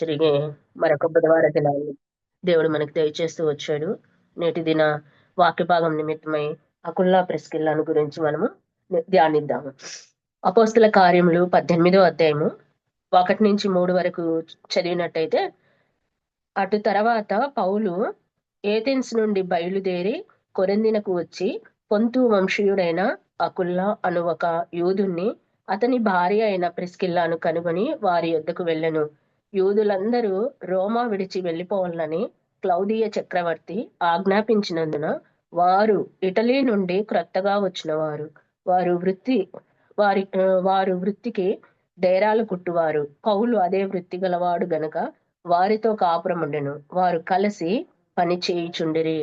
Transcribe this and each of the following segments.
తిరిగి మరొక బుధవార దినాన్ని దేవుడు మనకి దయచేస్తూ వచ్చాడు. నేటి దిన వాక్య భాగం నిమిత్తమై అకుల్లా ప్రెస్కిల్లాను గురించి మనము ధ్యానిద్దాము. అపోస్తుల కార్యములు పద్దెనిమిదో అధ్యాయము ఒకటి నుంచి మూడు వరకు చదివినట్టయితే అటు తర్వాత పౌలు ఏథెన్స్ నుండి బయలుదేరి కొరందినకు వచ్చి పొంతు వంశీయుడైన అకుల్లా అను ఒక యూదుణ్ణి అతని భార్య అయిన ప్రిస్కిల్లాను కనుగొని వారి యొద్దకు వెళ్ళను. యూదులందరూ రోమా విడిచి వెళ్ళిపోవాలని క్లౌదీయ చక్రవర్తి ఆజ్ఞాపించినందున వారు ఇటలీ నుండి క్రొత్తగా వచ్చిన వారు వారు వృత్తి వారి వారు వృత్తికి డేరాలు కుట్టువారు. పౌలు అదే వృత్తి గలవాడు గనక వారితో కాపురముండెను వారు కలిసి పని చేయుచుండిరి.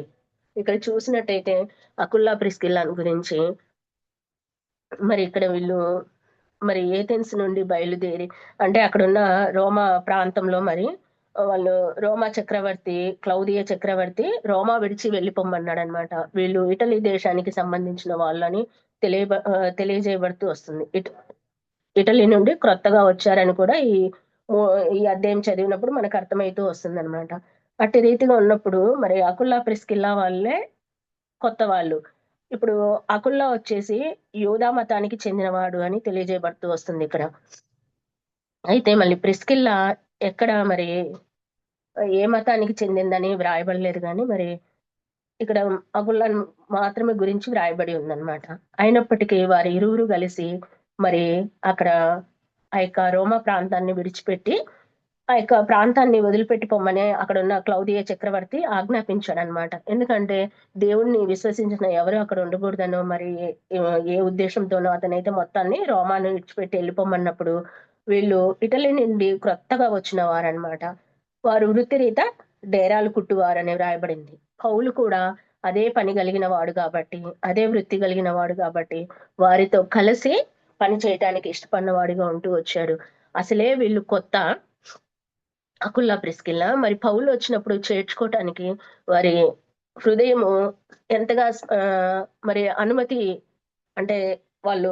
ఇక్కడ చూసినట్టయితే అకుల్లా ప్రిస్కిల్లాన్ గురించి మరి ఇక్కడ వీళ్ళు మరి ఏథెన్స్ నుండి బయలుదేరి అంటే అక్కడున్న రోమా ప్రాంతంలో మరి వాళ్ళు రోమా చక్రవర్తి క్లౌదియ చక్రవర్తి రోమా విడిచి వెళ్ళిపోమన్నాడు అనమాట వీళ్ళు ఇటలీ దేశానికి సంబంధించిన వాళ్ళని తెలియ తెలియజేయబడుతూ వస్తుంది. ఇట ఇటలీ నుండి క్రొత్తగా వచ్చారని కూడా ఈ ఈ అధ్యాయం చదివినప్పుడు మనకు అర్థమవుతూ వస్తుంది అనమాట అట్టి రీతిగా ఉన్నప్పుడు మరి అకుల్లా ప్రిస్కిల్లా వాళ్ళే కొత్త వాళ్ళు. ఇప్పుడు అకుల్లా వచ్చేసి యోధా మతానికి చెందినవాడు అని తెలియజేయబడుతూ వస్తుంది ఇక్కడ. అయితే మళ్ళీ ప్రిస్కిల్లా ఎక్కడ మరి ఏ మతానికి చెందిందని వ్రాయబడలేదు కానీ మరి ఇక్కడ అకుల్లా మాత్రమే గురించి వ్రాయబడి ఉందన్నమాట. అయినప్పటికీ వారి ఇరువురు కలిసి మరి అక్కడ ఆ యొక్క రోమా ప్రాంతాన్ని విడిచిపెట్టి ఆ యొక్క ప్రాంతాన్ని వదిలిపెట్టి పొమ్మని అక్కడ ఉన్న క్లౌదియ చక్రవర్తి ఆజ్ఞాపించాడు అనమాట ఎందుకంటే దేవుణ్ణి విశ్వసించిన ఎవరు అక్కడ ఉండకూడదనో మరి ఏ ఉద్దేశంతోనో అతనైతే మొత్తాన్ని రోమాను విడిచిపెట్టి వెళ్ళిపోమన్నప్పుడు వీళ్ళు ఇటలీ నుండి క్రొత్తగా వచ్చిన వారనమాట. వారు వృత్తిరీత డేరాలు కుట్టువారని వ్రాయబడింది. పౌలు కూడా అదే పని కలిగిన వాడు కాబట్టి అదే వృత్తి కలిగిన వాడు కాబట్టి వారితో కలిసి పని చేయటానికి ఇష్టపడిన వాడిగా ఉంటూ వచ్చాడు. అసలే వీళ్ళు కొత్త అకుల్లా ప్రిస్కిల్లా. మరి పౌలు వచ్చినప్పుడు చేర్చుకోవటానికి వారి హృదయము ఎంతగా మరి అనుమతి అంటే వాళ్ళు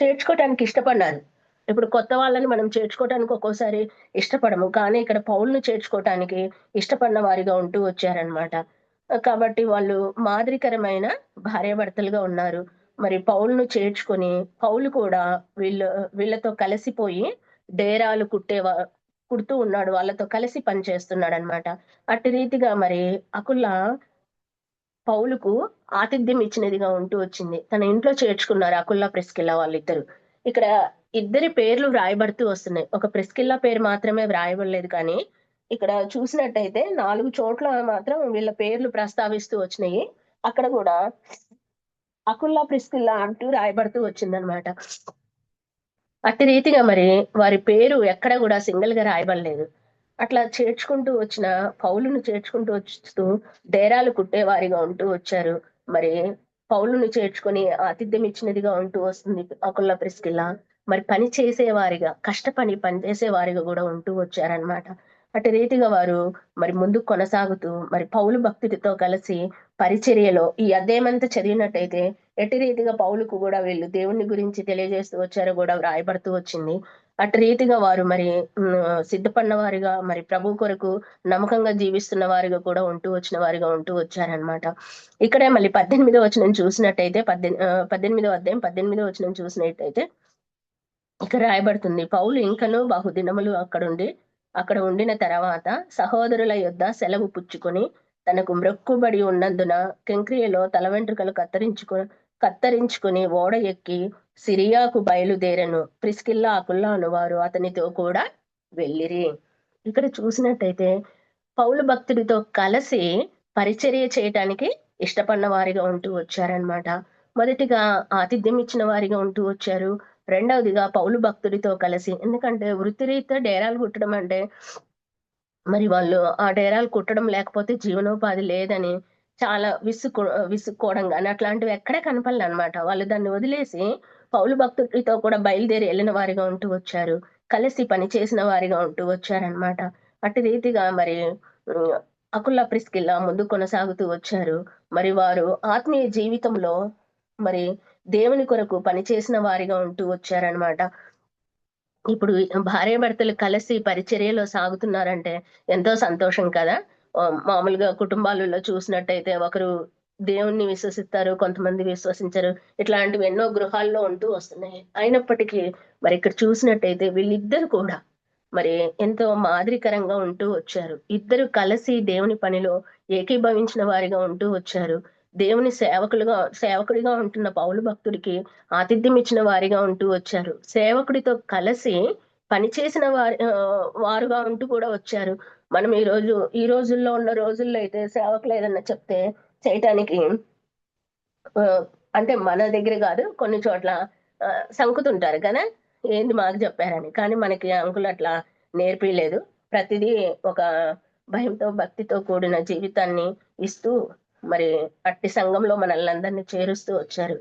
చేర్చుకోవటానికి ఇష్టపడినారు ఇప్పుడు కొత్త వాళ్ళని మనం చేర్చుకోవటానికి ఒక్కోసారి ఇష్టపడము. కానీ ఇక్కడ పౌల్ను చేర్చుకోవటానికి ఇష్టపడిన వారిగా ఉంటూ వచ్చారనమాట. కాబట్టి వాళ్ళు మాదిరికరమైన భార్యాభర్తలుగా ఉన్నారు. మరి పౌల్ను చేర్చుకొని పౌలు కూడా వీళ్ళు వీళ్ళతో కలిసిపోయి డేరాలు కుట్టే కుడుతూ ఉన్నాడు. వాళ్ళతో కలిసి పనిచేస్తున్నాడు అనమాట అట్టి రీతిగా మరి అకుల పౌలుకు ఆతిథ్యం ఇచ్చినదిగా ఉంటూ వచ్చింది. తన ఇంట్లో చేర్చుకున్నారు అకుల్లా ప్రెస్కిల్లా వాళ్ళిద్దరు. ఇక్కడ ఇద్దరి పేర్లు వ్రాయబడుతూ వస్తున్నాయి. ఒక ప్రెస్కిల్లా పేరు మాత్రమే వ్రాయబడలేదు కానీ ఇక్కడ చూసినట్టయితే నాలుగు చోట్ల మాత్రం వీళ్ళ పేర్లు ప్రస్తావిస్తూ వచ్చినాయి. అక్కడ కూడా అకుల్లా ప్రిస్కిల్లా అంటూ రాయబడుతూ వచ్చిందనమాట అట్టి రీతిగా మరి వారి పేరు ఎక్కడ కూడా సింగిల్గా రాయబడలేదు. అట్లా చేర్చుకుంటూ వచ్చిన పౌలును చేర్చుకుంటూ వస్తూ డేరాలు కుట్టేవారిగా ఉంటూ వచ్చారు. మరి పౌలును చేర్చుకొని ఆతిథ్యం ఇచ్చినదిగా ఉంటూ వస్తుంది అకుల్ల ప్రిస్కిల్లా. మరి పని చేసేవారిగా కష్టపడి పని చేసేవారిగా కూడా ఉంటూ వచ్చారనమాట అటు రీతిగా వారు మరి ముందు కొనసాగుతూ మరి పౌలు భక్తుడితో కలిసి పరిచర్యలో ఈ అధ్యయమంతా చదివినట్టయితే ఎట్టి రీతిగా పౌలుకు కూడా వీళ్ళు దేవుని గురించి తెలియజేస్తూ వచ్చారో కూడా వ్రాయబడుతూ వచ్చింది. అటు రీతిగా వారు మరి సిద్ధపడిన వారిగా మరి ప్రభు కొరకు నమ్మకంగా జీవిస్తున్న వారిగా కూడా ఉంటూ వచ్చిన వారిగా ఉంటూ వచ్చారనమాట ఇక్కడే మళ్ళీ పద్దెనిమిదో వచ్చిన చూసినట్టయితే పద్దెనిమిది పద్దెనిమిదో అధ్యాయం పద్దెనిమిదో వచ్చిన చూసినట్టయితే ఇక్కడ రాయబడుతుంది. పౌలు ఇంకను బహుదినములు అక్కడుండి అక్కడ ఉండిన తర్వాత సహోదరుల యొద్ సెలవు పుచ్చుకొని తనకు మ్రొక్కుబడి ఉన్నందున కెంక్రియలో తల వెంట్రుకలు కత్తిరించుకు కత్తరించుకుని ఓడ ఎక్కి సిరియాకు బయలుదేరను. Priscilla Aquila అనువారు. అతనితో కూడా వెళ్ళిరి. ఇక్కడ చూసినట్టయితే పౌలు భక్తుడితో కలిసి పరిచర్య చేయటానికి ఇష్టపడిన వారిగా ఉంటూ వచ్చారనమాట మొదటిగా ఆతిథ్యం ఇచ్చిన వారిగా ఉంటూ వచ్చారు. రెండవదిగా పౌలు భక్తుడితో కలిసి. ఎందుకంటే వృత్తిరీత్యా డేరాలు కుట్టడం అంటే మరి వాళ్ళు ఆ డేరాలు కుట్టడం లేకపోతే జీవనోపాధి లేదని చాలా విసుక్కు విసుక్కోవడం కానీ అట్లాంటివి ఎక్కడే కనపడలే అనమాట వాళ్ళు దాన్ని వదిలేసి పౌలు భక్తుడితో కూడా బయలుదేరి వెళ్ళిన వారిగా ఉంటూ వచ్చారు. కలిసి పని చేసిన వారిగా ఉంటూ వచ్చారనమాట. అటు రీతిగా మరి అకుల్లా ప్రిస్కిల్లా ముందు కొనసాగుతూ వచ్చారు. మరి వారు ఆత్మీయ జీవితంలో మరి దేవుని కొరకు పనిచేసిన వారిగా ఉంటూ వచ్చారనమాట. ఇప్పుడు భార్యాభర్తలు కలిసి పరిచర్యలో సాగుతున్నారంటే ఎంతో సంతోషం కదా. మామూలుగా కుటుంబాలలో చూసినట్టయితే ఒకరు దేవుణ్ణి విశ్వసిస్తారు కొంతమంది విశ్వసించరు. ఇట్లాంటివి ఎన్నో గృహాల్లో ఉంటూ వస్తున్నాయి. అయినప్పటికీ మరి ఇక్కడ చూసినట్టయితే వీళ్ళిద్దరు కూడా మరి ఎంతో మాదిరికరంగా ఉంటూ వచ్చారు. ఇద్దరు కలిసి దేవుని పనిలో ఏకీభవించిన వారిగా ఉంటూ వచ్చారు. దేవుని సేవకులుగా సేవకుడిగా ఉంటున్న పౌలు భక్తుడికి ఆతిథ్యం ఇచ్చిన వారిగా ఉంటూ వచ్చారు. సేవకుడితో కలిసి పనిచేసిన వారి వారుగా ఉంటూ కూడా వచ్చారు. మనం ఈ రోజు ఈ రోజుల్లో ఉన్న రోజుల్లో అయితే సేవకులు ఏదన్నా చెప్తే చేయటానికి అంటే మన దగ్గర కాదు కొన్ని చోట్ల సంకుతుంటారు కదా? ఏంది మాకు చెప్పారని. కానీ మనకి అంకులు అట్లా నేర్పిలేదు. ప్రతిదీ ఒక భయంతో భక్తితో కూడిన జీవితాన్ని ఇస్తూ మరి అట్టి సంఘంలో మనల్ని అందరినీ చేరుస్తూ వచ్చారు.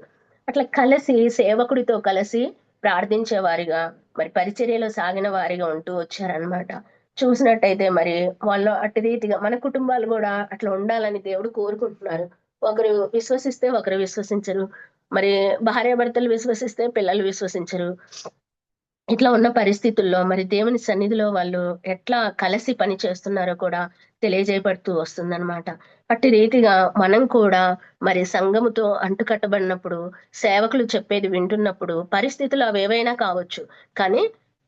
అట్లా కలిసి సేవకుడితో కలిసి ప్రార్థించే వారిగా మరి పరిచర్యలో సాగిన వారిగా ఉంటూ వచ్చారనమాట చూసినట్టయితే మరి వాళ్ళు అట్టి రీతిగా మన కుటుంబాలు కూడా అట్లా ఉండాలని దేవుడు కోరుకుంటున్నారు. ఒకరు విశ్వసిస్తే ఒకరు విశ్వసించరు. మరి భార్యాభర్తలు విశ్వసిస్తే పిల్లలు విశ్వసించరు. ఇట్లా ఉన్న పరిస్థితుల్లో మరి దేవుని సన్నిధిలో వాళ్ళు ఎట్లా కలిసి పని చేస్తున్నారో కూడా తెలియజేయబడుతూ వస్తుందన్నమాట. అట్టి రీతిగా మనం కూడా మరి సంఘముతో అంటుకట్టబడినప్పుడు సేవకులు చెప్పేది వింటున్నప్పుడు పరిస్థితులు అవి ఏవైనా కావచ్చు. కానీ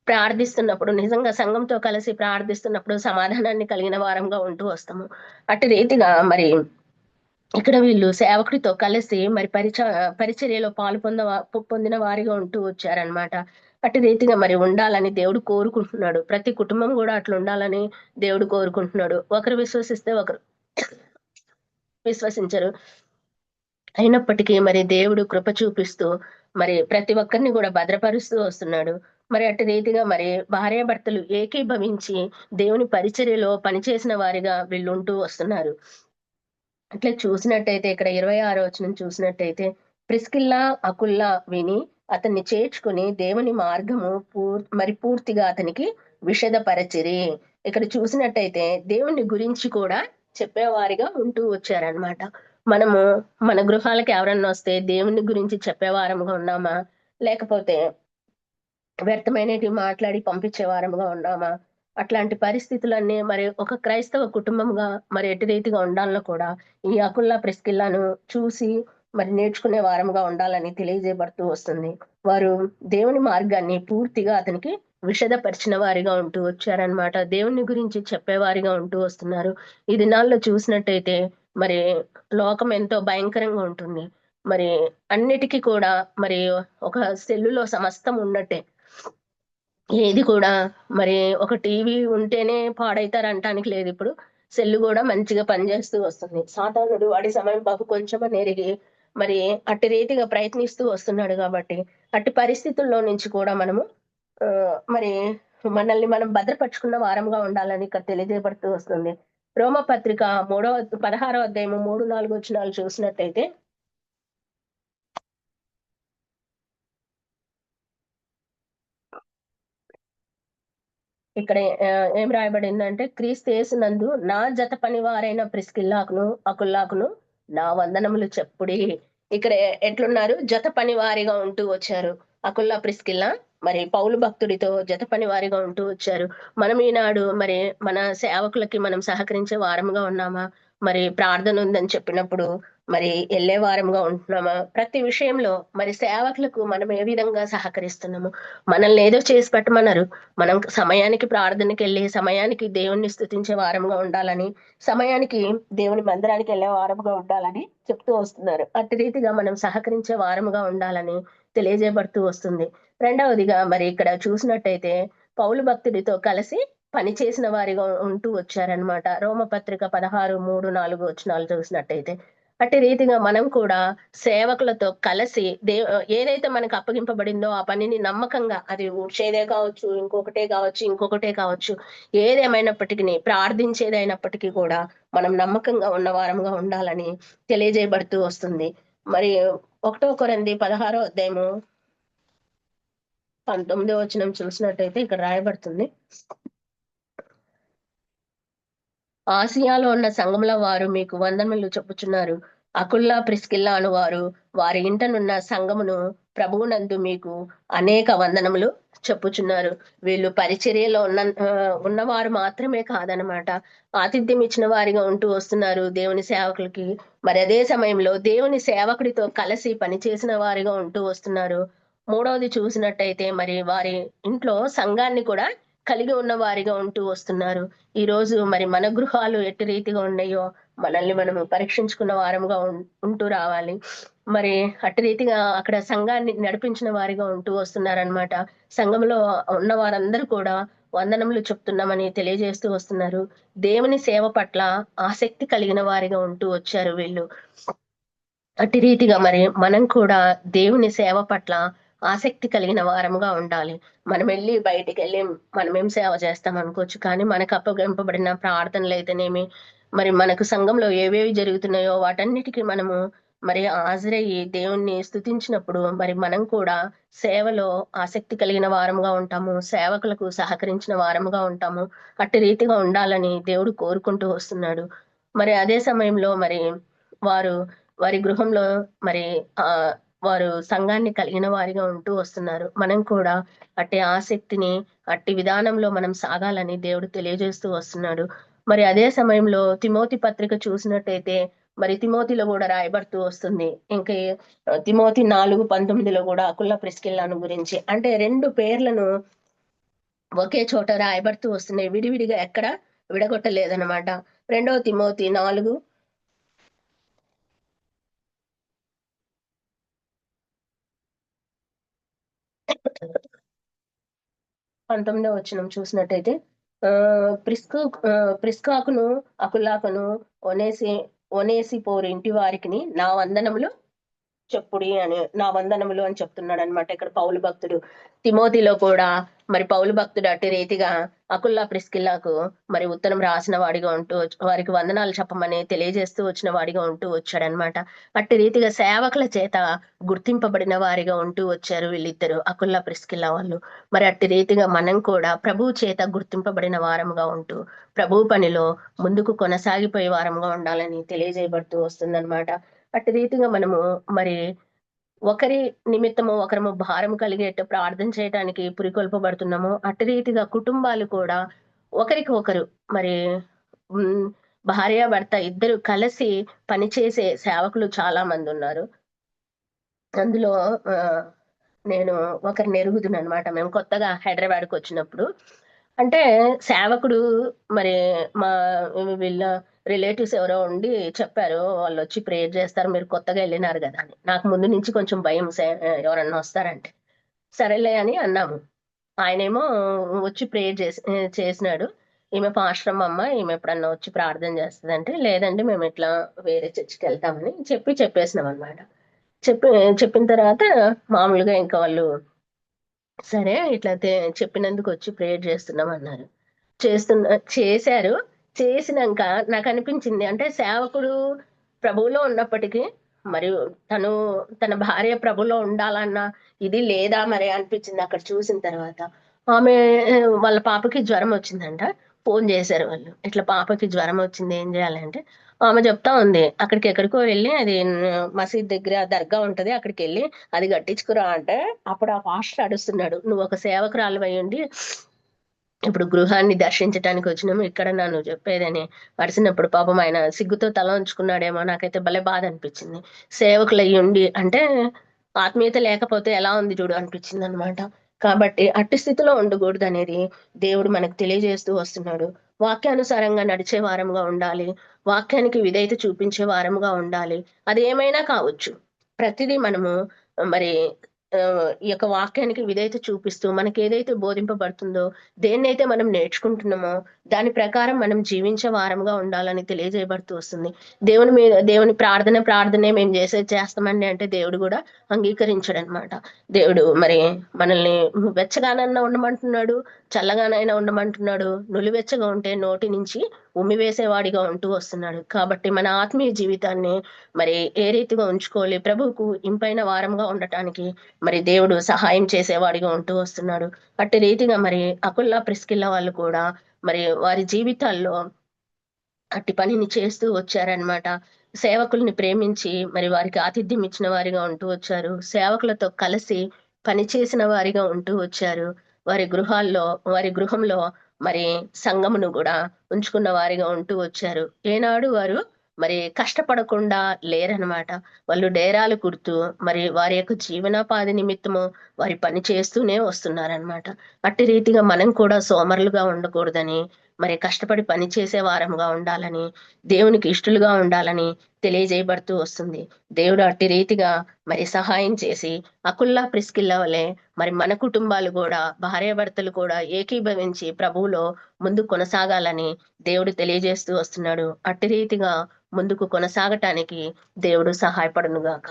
ప్రార్థిస్తున్నప్పుడు నిజంగా సంఘంతో కలిసి ప్రార్థిస్తున్నప్పుడు సమాధానాన్ని కలిగిన వారంగా ఉంటూ వస్తాము. అట్టి రీతిగా మరి ఇక్కడ వీళ్ళు సేవకుడితో కలిసి మరి పరిచ పరిచర్యలో పాలు పొంద పొందిన వారిగా ఉంటూ వచ్చారనమాట అట్టి రీతిగా మరి ఉండాలని దేవుడు కోరుకుంటున్నాడు. ప్రతి కుటుంబం కూడా అట్లా ఉండాలని దేవుడు కోరుకుంటున్నాడు. ఒకరు విశ్వసిస్తే ఒకరు విశ్వసించరు. అయినప్పటికీ మరి దేవుడు కృప చూపిస్తూ మరి ప్రతి ఒక్కరిని కూడా భద్రపరుస్తూ వస్తున్నాడు. మరి అట్టి రీతిగా మరి భార్యాభర్తలు ఏకీభవించి దేవుని పరిచర్యలో పనిచేసిన వారిగా వీళ్ళు ఉంటూ వస్తున్నారు. అట్లా చూసినట్టయితే ఇక్కడ ఇరవై ఆరో వచనం చూసినట్టయితే ప్రిస్కిల్లా అకుల్లా విని అతన్ని చేర్చుకుని దేవుని మార్గము పూర్ మరి పూర్తిగా అతనికి విషదపరచిరి. ఇక్కడ చూసినట్టయితే దేవుని గురించి కూడా చెప్పేవారిగా ఉంటూ వచ్చారనమాట మనము మన గృహాలకు ఎవరన్నా వస్తే దేవుని గురించి చెప్పేవారముగా ఉన్నామా? లేకపోతే వ్యర్థమైనవి మాట్లాడి పంపించే వారముగా ఉన్నామా? అట్లాంటి పరిస్థితులన్నీ మరి ఒక క్రైస్తవ కుటుంబంగా మరి ఎటు రీతిగా ఉండాలో కూడా ఈ అకుల్లా ప్రిస్కిల్లాను చూసి మరి నేర్చుకునే వారముగా ఉండాలని తెలియజేయబడుతూ వస్తుంది. వారు దేవుని మార్గాన్ని పూర్తిగా అతనికి విషదపరిచిన వారిగా ఉంటూ వచ్చారనమాట దేవుని గురించి చెప్పేవారిగా ఉంటూ వస్తున్నారు. ఈ దినాల్లో చూసినట్టయితే మరి లోకం ఎంతో భయంకరంగా ఉంటుంది. మరి అన్నిటికీ కూడా మరి ఒక సెల్లులో సమస్తం ఉన్నట్టే. ఏది కూడా మరి ఒక టీవీ ఉంటేనే పాడైతారు అంటానికి లేదు ఇప్పుడు. సెల్లు కూడా మంచిగా పనిచేస్తూ వస్తుంది. సాధారణుడు వాడి సమయం బాబు కొంచెం ఎరిగి మరి అట్టి రీతిగా ప్రయత్నిస్తూ వస్తున్నాడు కాబట్టి అట్టి పరిస్థితుల్లో నుంచి కూడా మనము మరి మనల్ని మనం భద్రపరుచుకున్న వారంగా ఉండాలని ఇక్కడ తెలియజేయబడుతూ వస్తుంది. రోమ పత్రిక మూడో పదహారో అధ్యాయము మూడు నాలుగు వచ్చినాలు చూసినట్టయితే ఇక్కడ ఏం రాయబడిందంటే క్రీస్తు యేసునందు నా జత పని వారైన ప్రిస్కిల్లాకును అకుల్లాకును నా వందనములు చెప్పుడి. ఇక్కడ ఎట్లున్నారు? జత పని వారిగా ఉంటూ వచ్చారు. అకుల్లా ప్రిస్కిల్లా మరి పౌలు భక్తుడితో జత పని వారిగా ఉంటూ వచ్చారు. మనం ఈనాడు మరి మన సేవకులకి మనం సహకరించే వారముగా ఉన్నామా? మరి ప్రార్థన ఉందని చెప్పినప్పుడు మరి వెళ్ళే వారంగా ఉంటున్నామా? ప్రతి విషయంలో మరి సేవకులకు మనం ఏ విధంగా సహకరిస్తున్నాము? మనల్ని ఏదో చేసి పెట్టమన్నారు. మనం సమయానికి ప్రార్థనకి వెళ్ళి సమయానికి దేవుణ్ణి స్థుతించే వారంగా ఉండాలని సమయానికి దేవుని మందిరానికి వెళ్ళే వారముగా ఉండాలని చెప్తూ వస్తున్నారు. అట్టి రీతిగా మనం సహకరించే వారముగా ఉండాలని తెలియజేయబడుతూ వస్తుంది. రెండవదిగా మరి ఇక్కడ చూసినట్టయితే పౌలు భక్తుడితో కలిసి పని చేసిన వారిగా ఉంటూ వచ్చారనమాట రోమపత్రిక పదహారు మూడు నాలుగు వచనాలు చూసినట్టయితే. అట్టి రీతిగా మనం కూడా సేవకులతో కలిసి దే ఏదైతే మనకు అప్పగింపబడిందో ఆ పనిని నమ్మకంగా అది ఊడ్చేదే కావచ్చు ఇంకొకటే కావచ్చు ఇంకొకటే కావచ్చు ఏదేమైనప్పటికీ ప్రార్థించేదైనప్పటికీ కూడా మనం నమ్మకంగా ఉన్న వారంగా ఉండాలని తెలియజేయబడుతూ వస్తుంది. మరి ఒకటో కొరంది పదహారో అధ్యాయము పంతొమ్మిదో వచనం చూసినట్టయితే ఇక్కడ రాయబడుతుంది. ఆసియాలో ఉన్న సంఘముల వారు మీకు వందనములు చెప్పుచున్నారు. అకుల్లా ప్రిస్కిల్లా అను వారు వారి ఇంటనున్న సంఘమును ప్రభువునందు మీకు అనేక వందనములు చెప్పుచున్నారు. వీళ్ళు పరిచర్యలో ఉన్న ఉన్నవారు మాత్రమే కాదనమాట ఆతిథ్యం ఇచ్చిన వారిగా ఉంటూ వస్తున్నారు దేవుని సేవకులకి. మరి అదే సమయంలో దేవుని సేవకుడితో కలిసి పనిచేసిన వారిగా ఉంటూ వస్తున్నారు. మూడవది చూసినట్టయితే మరి వారి ఇంట్లో సంఘాన్ని కూడా కలిగి ఉన్న వారిగా ఉంటూ వస్తున్నారు. ఈ రోజు మరి మన గృహాలు ఎట్టి రీతిగా ఉన్నాయో మనల్ని మనం పరీక్షించుకున్న వారముగా ఉంటూ రావాలి. మరి అట్టి రీతిగా అక్కడ సంఘాన్ని నడిపించిన వారిగా ఉంటూ వస్తున్నారనమాట సంఘంలో ఉన్న వారందరూ కూడా వందనములు చెప్తున్నామని తెలియజేస్తూ వస్తున్నారు. దేవుని సేవ పట్ల ఆసక్తి కలిగిన వారిగా ఉంటూ వచ్చారు వీళ్ళు. అట్టి రీతిగా మరి మనం కూడా దేవుని సేవ పట్ల ఆసక్తి కలిగిన వారముగా ఉండాలి. మనం వెళ్ళి బయటికి వెళ్ళి మనం ఏం సేవ చేస్తాం అనుకోవచ్చు. కానీ మనకు అప్పగింపబడిన ప్రార్థనలు అయితేనేమి మరి మనకు సంఘంలో ఏవేవి జరుగుతున్నాయో వాటన్నిటికీ మనము మరి హాజరయ్యి దేవుణ్ణి స్థుతించినప్పుడు మరి మనం కూడా సేవలో ఆసక్తి కలిగిన వారముగా ఉంటాము. సేవకులకు సహకరించిన వారముగా ఉంటాము. అట్టి రీతిగా ఉండాలని దేవుడు కోరుకుంటూ వస్తున్నాడు. మరి అదే సమయంలో మరి వారు వారి గృహంలో మరి ఆ వారు సంఘాన్ని కలిగిన వారిగా ఉంటూ వస్తున్నారు. మనం కూడా అట్టి ఆసక్తిని అట్టి విధానంలో మనం సాగాలని దేవుడు తెలియజేస్తూ వస్తున్నాడు. మరి అదే సమయంలో తిమోతి పత్రిక చూసినట్టయితే మరి తిమోతిలో కూడా రాయబడుతూ వస్తుంది. ఇంకా తిమోతి నాలుగు పంతొమ్మిదిలో కూడా అకుల్ల ప్రిస్కిల్లాను గురించి. అంటే రెండు పేర్లను ఒకే చోట రాయబడుతూ వస్తున్నాయి. విడివిడిగా ఎక్కడ విడగొట్టలేదనమాట రెండవ తిమోతి నాలుగు పంతొమ్మిదో వచ్చినం చూసినట్టయితే ఆ ప్రిస్కు ప్రిస్కాకును అకులాకును ఒనేసి ఒనేసి పోరు ఇంటి వారికి నా వందనములు చెప్పుడి అని నా వందనములు అని చెప్తున్నాడు అనమాట ఇక్కడ పౌలు భక్తుడు. తిమోతిలో కూడా మరి పౌలు భక్తుడు అట్టి రీతిగా అకుల్లా ప్రిస్కిల్లాకు మరి ఉత్తరం రాసిన వాడిగా ఉంటూ వారికి వందనాలు చెప్పమని తెలియజేస్తూ వచ్చిన వాడిగా ఉంటూ వచ్చాడనమాట. అట్టి రీతిగా సేవకుల చేత గుర్తింపబడిన వారిగా ఉంటూ వచ్చారు వీళ్ళిద్దరు అకుల్లా ప్రిస్కిల్లా వాళ్ళు. మరి అట్టి రీతిగా మనం కూడా ప్రభు చేత గుర్తింపబడిన వారముగా ఉంటూ ప్రభు పనిలో ముందుకు కొనసాగిపోయే వారంగా ఉండాలని తెలియజేయబడుతూ వస్తుందన్నమాట అట్టి రీతిగా మనము మరి ఒకరి నిమిత్తము ఒకరము భారం కలిగేట్టు ప్రార్థన చేయడానికి పురికొల్పబడుతున్నాము. అటు రీతిగా కుటుంబాలు కూడా ఒకరికి ఒకరు మరి భార్య భర్త ఇద్దరు కలిసి పనిచేసే సేవకులు చాలా మంది ఉన్నారు. అందులో ఆ, నేను ఒకరిని ఎరుగుదును అనమాట మేము కొత్తగా హైదరాబాద్కి వచ్చినప్పుడు అంటే సేవకుడు మరి మా వీళ్ళ రిలేటివ్స్ ఎవరో ఉండి చెప్పారు వాళ్ళు వచ్చి ప్రేయర్ చేస్తారు మీరు కొత్తగా వెళ్ళినారు కదా అని. నాకు ముందు నుంచి కొంచెం భయం సే- ఎవరన్నా వస్తారంటే. సరేలే అని అన్నాము. ఆయనేమో వచ్చి ప్రేయర్ చేసి చేసినాడు. ఈమె పాశ్రమ అమ్మ ఈమె ఎప్పుడన్నా వచ్చి ప్రార్థన చేస్తుందంటే లేదండి మేము ఇట్లా వేరే చర్చికి వెళ్తామని చెప్పి చెప్పేసినాం అనమాట చెప్పి చెప్పిన తర్వాత మామూలుగా ఇంకా వాళ్ళు సరే ఇట్లా చెప్పినందుకు వచ్చి ప్రేయర్ చేస్తున్నాం అన్నారు. చేస్తున్న చేశారు. చేసినాక నాకు అనిపించింది. అంటే సేవకుడు ప్రభువులో ఉన్నప్పటికీ మరి తను తన భార్య ప్రభులో ఉండాలన్న ఇది లేదా మరి అనిపించింది అక్కడ చూసిన తర్వాత. ఆమె వాళ్ళ పాపకి జ్వరం వచ్చిందంట. ఫోన్ చేశారు వాళ్ళు. ఇట్లా పాపకి జ్వరం వచ్చింది ఏం చేయాలంటే ఆమె చెప్తా ఉంది. అక్కడికి ఎక్కడికో వెళ్ళి అది మసీద్ దగ్గర దర్గా ఉంటది. అక్కడికి వెళ్ళి అది కట్టించుకురా అంటే అప్పుడు ఆ పాస్టర్ అడుస్తున్నాడు. నువ్వు ఒక సేవకురాలు అయ్యండి ఇప్పుడు గృహాన్ని దర్శించడానికి వచ్చినాము. ఇక్కడ నన్ను చెప్పేదని పడిసినప్పుడు పాపం ఆయన సిగ్గుతో తల ఉంచుకున్నాడేమో నాకైతే భలే బాధ అనిపించింది. సేవకులు అయ్యుండి ఉండి అంటే ఆత్మీయత లేకపోతే ఎలా ఉంది చూడు అనిపించింది అనమాట కాబట్టి అట్టి స్థితిలో ఉండకూడదు అనేది దేవుడు మనకు తెలియజేస్తూ వస్తున్నాడు. వాక్యానుసారంగా నడిచే వారంగా ఉండాలి. వాక్యానికి విధేయత చూపించే వారముగా ఉండాలి. అది ఏమైనా కావచ్చు. ప్రతిదీ మనము మరి ఈ యొక్క వాక్యానికి విధేయత చూపిస్తూ మనకి ఏదైతే బోధింపబడుతుందో దేన్నైతే మనం నేర్చుకుంటున్నామో దాని ప్రకారం మనం జీవించే వారంగా ఉండాలని తెలియజేయబడుతూ వస్తుంది. దేవుని మీద దేవుని ప్రార్థన ప్రార్థనే మేము చేసేది చేస్తామండి అంటే దేవుడు కూడా అంగీకరించడనమాట. దేవుడు మరి మనల్ని వెచ్చగానన్నా ఉండమంటున్నాడు చల్లగానైనా ఉండమంటున్నాడు నులివెచ్చగా ఉంటే నోటి నుంచి ఉమ్మి వేసేవాడిగా ఉంటూ వస్తున్నాడు. కాబట్టి మన ఆత్మీయ జీవితాన్ని మరి ఏ రీతిగా ఉంచుకోవాలి? ప్రభువుకు ఇంపైన వారంగా ఉండటానికి మరి దేవుడు సహాయం చేసేవాడిగా ఉంటూ వస్తున్నాడు. అట్టి రీతిగా మరి అకుల్లా ప్రిస్కిల్లా వాళ్ళు కూడా మరి వారి జీవితాల్లో అట్టి పనిని చేస్తూ వచ్చారనమాట సేవకుల్ని ప్రేమించి మరి వారికి ఆతిథ్యం ఇచ్చిన వారిగా ఉంటూ వచ్చారు. సేవకులతో కలిసి పనిచేసిన వారిగా ఉంటూ వచ్చారు. వారి గృహాల్లో వారి గృహంలో మరి సంఘమును కూడా ఉంచుకున్న వారిగా ఉంటూ వచ్చారు. ఏనాడు వారు మరి కష్టపడకుండా లేరనమాట వాళ్ళు డేరాలు కుడుతూ మరి వారి యొక్క జీవనోపాధి నిమిత్తము వారి పని చేస్తూనే వస్తున్నారనమాట అట్టి రీతిగా మనం కూడా సోమరులుగా ఉండకూడదని మరి కష్టపడి పని చేసే వారముగా ఉండాలని దేవునికి ఇష్టలుగా ఉండాలని తెలియజేయబడుతూ వస్తుంది. దేవుడు అట్టి రీతిగా మరి సహాయం చేసి అకుల్లా ప్రిస్కిల్లా వలె మరి మన కుటుంబాలు కూడా భార్యాభర్తలు కూడా ఏకీభవించి ప్రభువులో ముందు కొనసాగాలని దేవుడు తెలియజేస్తూ వస్తున్నాడు. అట్టి రీతిగా ముందుకు కొనసాగటానికి దేవుడు సహాయపడునుగాక.